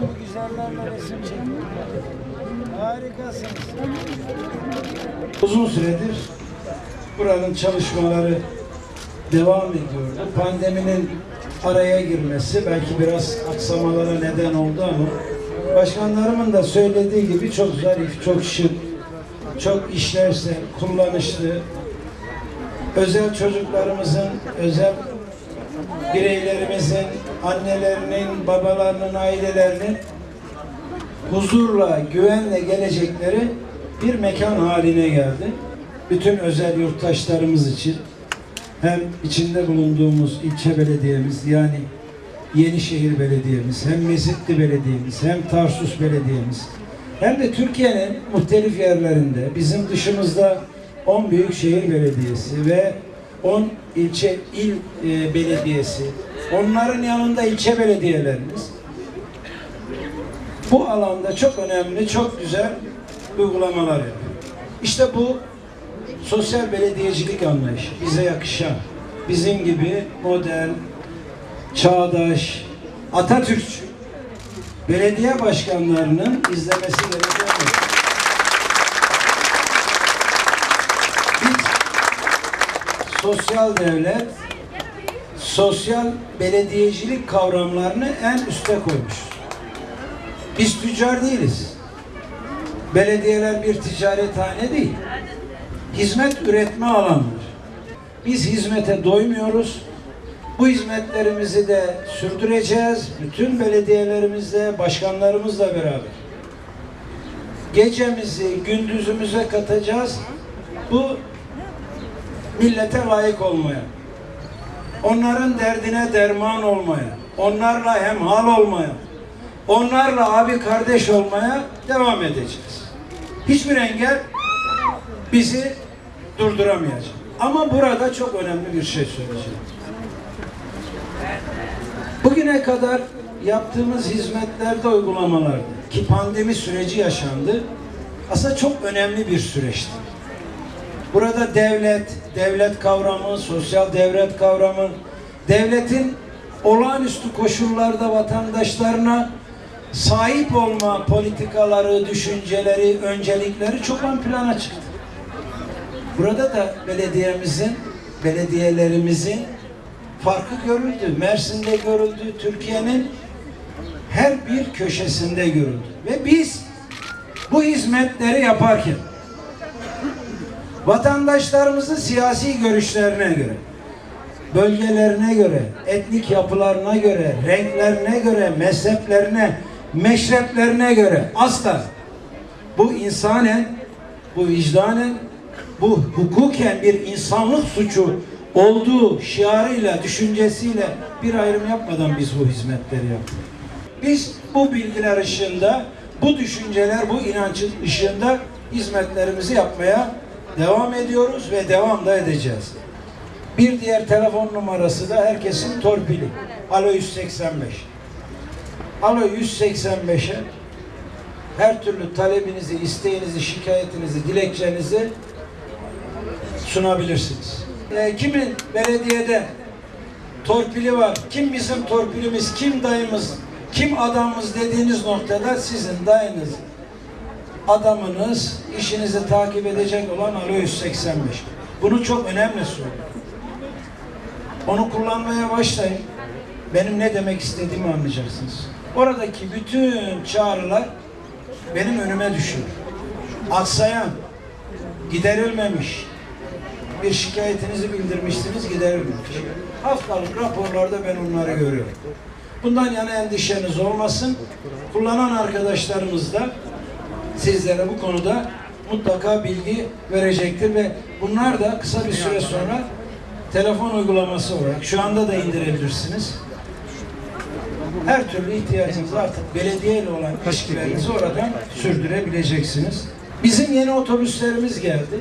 Bu güzellerle resim çekiyorum. Harikasınız. Uzun süredir buranın çalışmaları devam ediyordu. Pandeminin araya girmesi belki biraz aksamalara neden oldu ama başkanlarımın da söylediği gibi çok zarif, çok şık, çok işlevsel, kullanışlı, özel çocuklarımızın, özel bireylerimizin, annelerinin, babalarının, ailelerinin huzurla, güvenle gelecekleri bir mekan haline geldi. Bütün özel yurttaşlarımız için hem içinde bulunduğumuz ilçe belediyemiz yani Yenişehir Belediyemiz, hem Mezitli Belediyemiz, hem Tarsus Belediyemiz, hem de Türkiye'nin muhtelif yerlerinde bizim dışımızda 10 büyükşehir belediyesi ve 10 ilçe il e, belediyesi, onların yanında ilçe belediyelerimiz bu alanda çok önemli, çok güzel uygulamalar yapıyor. İşte bu sosyal belediyecilik anlayışı bize yakışan, bizim gibi modern, çağdaş, Atatürkçü belediye başkanlarının izlemesi gereken sosyal devlet, sosyal belediyecilik kavramlarını en üste koymuşuz. Biz tüccar değiliz. Belediyeler bir ticarethane değil. Hizmet üretme alanıdır. Biz hizmete doymuyoruz. Bu hizmetlerimizi de sürdüreceğiz. Bütün belediyelerimizle, başkanlarımızla beraber. Gecemizi gündüzümüze katacağız. Bu millete layık olmaya. Onların derdine derman olmaya. Onlarla hemhal olmaya. Onlarla abi kardeş olmaya devam edeceğiz. Hiçbir engel bizi durduramayacak. Ama burada çok önemli bir şey söyleyeceğim. Bugüne kadar yaptığımız hizmetlerde, uygulamalarda ki pandemi süreci yaşandı. Aslında çok önemli bir süreçti. Burada devlet, devlet kavramı, sosyal devlet kavramı, devletin olağanüstü koşullarda vatandaşlarına sahip olma politikaları, düşünceleri, öncelikleri çok ön plana çıktı. Burada da belediyemizin, belediyelerimizin farkı görüldü. Mersin'de görüldü, Türkiye'nin her bir köşesinde görüldü. Ve biz bu hizmetleri yaparken vatandaşlarımızın siyasi görüşlerine göre, bölgelerine göre, etnik yapılarına göre, renklerine göre, mezheplerine, meşreplerine göre asla bu insanen, bu vicdanen, bu hukuken bir insanlık suçu olduğu şiarıyla, düşüncesiyle bir ayrım yapmadan biz bu hizmetleri yaptık. Biz bu bilgiler ışığında, bu düşünceler, bu inancın ışığında hizmetlerimizi yapmaya devam ediyoruz ve devam da edeceğiz. Bir diğer telefon numarası da herkesin torpili. Alo 185. Alo 185'e her türlü talebinizi, isteğinizi, şikayetinizi, dilekçenizi sunabilirsiniz. Ee, kimin belediyede torpili var, kim bizim torpilimiz, kim dayımız, kim adamımız dediğiniz noktada sizin dayınız, adamınız, işinizi takip edecek olan Alo 185. Bunu çok önemli söylüyorum. Onu kullanmaya başlayın. Benim ne demek istediğimi anlayacaksınız. Oradaki bütün çağrılar benim önüme düşüyor. Aksayan, giderilmemiş, bir şikayetinizi bildirmişsiniz, giderilmemiş. Haftalık raporlarda ben onları görüyorum. Bundan yana endişeniz olmasın. Kullanan arkadaşlarımız da sizlere bu konuda mutlaka bilgi verecektir ve bunlar da kısa bir süre sonra telefon uygulaması olarak şu anda da indirebilirsiniz. Her türlü ihtiyacınız artık belediye ile olan ilişkilerinizi oradan sürdürebileceksiniz. Bizim yeni otobüslerimiz geldi.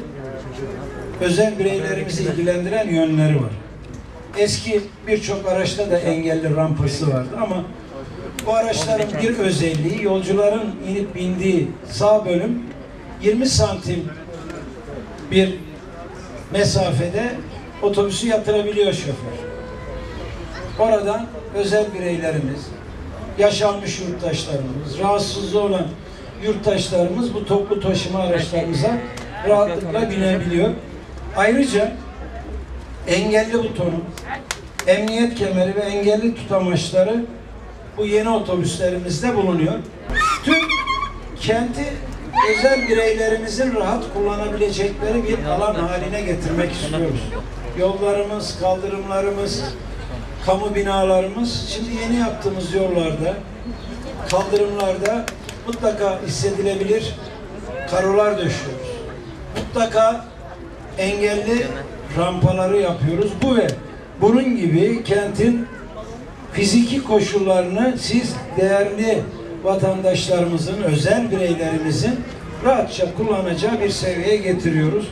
Özel bireylerimizi ilgilendiren yönleri var. Eski birçok araçta da engelli rampası vardı ama bu araçların bir özelliği yolcuların inip bindiği sağ bölüm 20 santim bir mesafede otobüsü yatırabiliyor şoför. Oradan özel bireylerimiz, yaşanmış yurttaşlarımız, rahatsızlığı olan yurttaşlarımız bu toplu taşıma araçlarımıza rahatlıkla binebiliyor. Ayrıca engelli butonu, emniyet kemeri ve engelli tutamaçları bu yeni otobüslerimizde bulunuyor. Tüm kenti özel bireylerimizin rahat kullanabilecekleri bir alan haline getirmek istiyoruz. Yollarımız, kaldırımlarımız, kamu binalarımız, şimdi yeni yaptığımız yollarda, kaldırımlarda mutlaka hissedilebilir karolar döşüyoruz. Mutlaka engelli rampaları yapıyoruz. Bu ve bunun gibi kentin fiziki koşullarını siz değerli vatandaşlarımızın, özel bireylerimizin rahatça kullanacağı bir seviyeye getiriyoruz.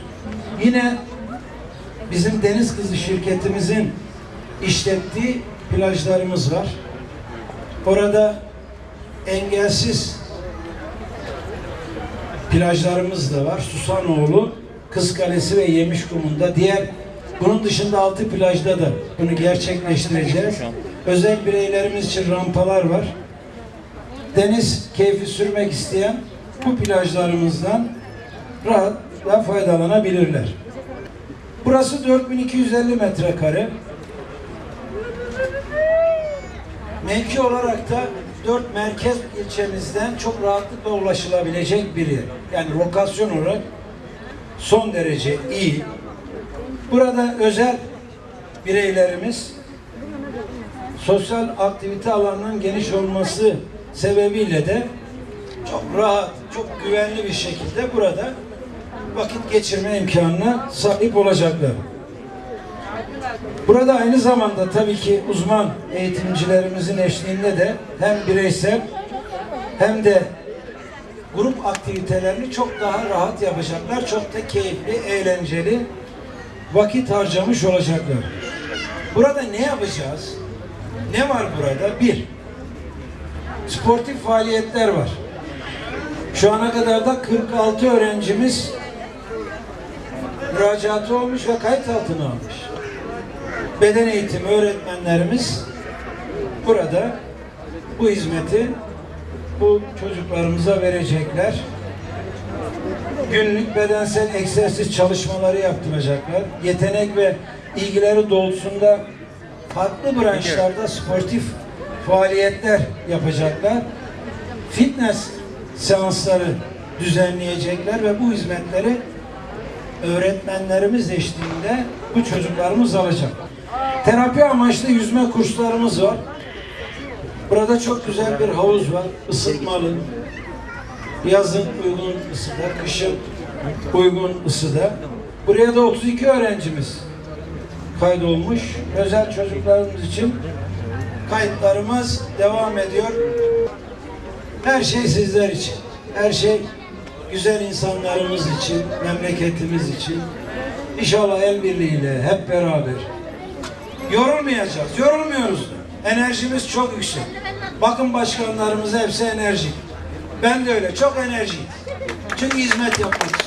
Yine bizim Deniz Kızı şirketimizin işlettiği plajlarımız var. Orada engelsiz plajlarımız da var. Susanoğlu, Kız Kalesi ve Yemişkum'unda diğer bunun dışında altı plajda da bunu gerçekleştireceğiz. Özel bireylerimiz için rampalar var. Deniz keyfi sürmek isteyen bu plajlarımızdan rahatla faydalanabilirler. Burası 4250 metrekare. Mevki olarak da dört merkez ilçemizden çok rahatlıkla ulaşılabilecek bir yer. Yani lokasyon olarak son derece iyi. Burada özel bireylerimiz sosyal aktivite alanının geniş olması sebebiyle de çok rahat, çok güvenli bir şekilde burada vakit geçirme imkanına sahip olacaklar. Burada aynı zamanda tabii ki uzman eğitimcilerimizin eşliğinde de hem bireysel hem de grup aktivitelerini çok daha rahat yapacaklar. Çok da keyifli, eğlenceli vakit harcamış olacaklar. Burada ne yapacağız? Ne var burada? Bir, sportif faaliyetler var. Şu ana kadar da 46 öğrencimiz müracaatı olmuş ve kayıt altına almış. Beden eğitimi öğretmenlerimiz burada bu hizmeti bu çocuklarımıza verecekler. Günlük bedensel egzersiz çalışmaları yaptıracaklar. Yetenek ve ilgileri doğrultusunda farklı branşlarda sportif faaliyetler yapacaklar. Fitness seansları düzenleyecekler ve bu hizmetleri öğretmenlerimiz eşliğinde bu çocuklarımız alacak. Terapi amaçlı yüzme kurslarımız var. Burada çok güzel bir havuz var. Isıtmalı. Yazın uygun ısıda, kışın uygun ısıda. Buraya da 32 öğrencimiz kaydolmuş. Özel çocuklarımız için kayıtlarımız devam ediyor. Her şey sizler için. Her şey güzel insanlarımız için, memleketimiz için. İnşallah el birliğiyle hep beraber. Yorulmayacağız. Yorulmuyoruz. Enerjimiz çok yüksek. Bakın başkanlarımız hepsi enerjik. Ben de öyle. Çok enerjik. Çünkü hizmet yapmak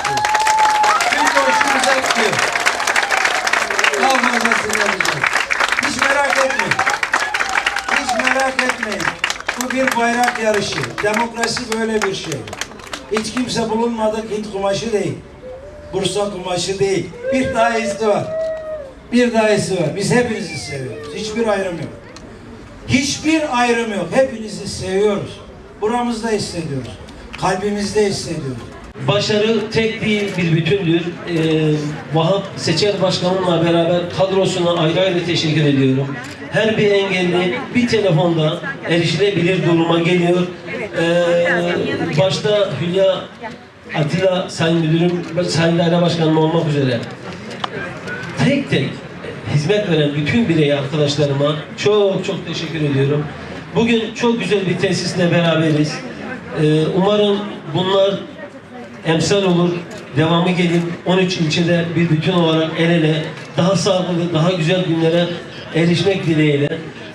bir bayrak yarışı. Demokrasi böyle bir şey. Hiç kimse bulunmadık Hint kumaşı değil. Bursa kumaşı değil. Bir daha iyisi var. Bir daha iyisi var. Biz hepinizi seviyoruz. Hiçbir ayrım yok. Hiçbir ayrım yok. Hepinizi seviyoruz. Buramızda hissediyoruz. Kalbimizde hissediyoruz. Başarı tek bir, bir bütündür. Ee, Vahap Seçer Başkanımla beraber kadrosuna ayrı ayrı teşekkür ediyorum. Her bir engelli bir telefonda erişilebilir duruma geliyor. Ee, başta Hülya Atilla Sayın Müdürüm, Sayın Daire Başkanım olmak üzere tek tek hizmet veren bütün birey arkadaşlarıma çok çok teşekkür ediyorum. Bugün çok güzel bir tesisle beraberiz. Ee, umarım bunlar emsal olur, devamı gelir. 13 ilçede bir bütün olarak el ele daha sağlıklı, daha güzel günlere erişmek dileğiyle.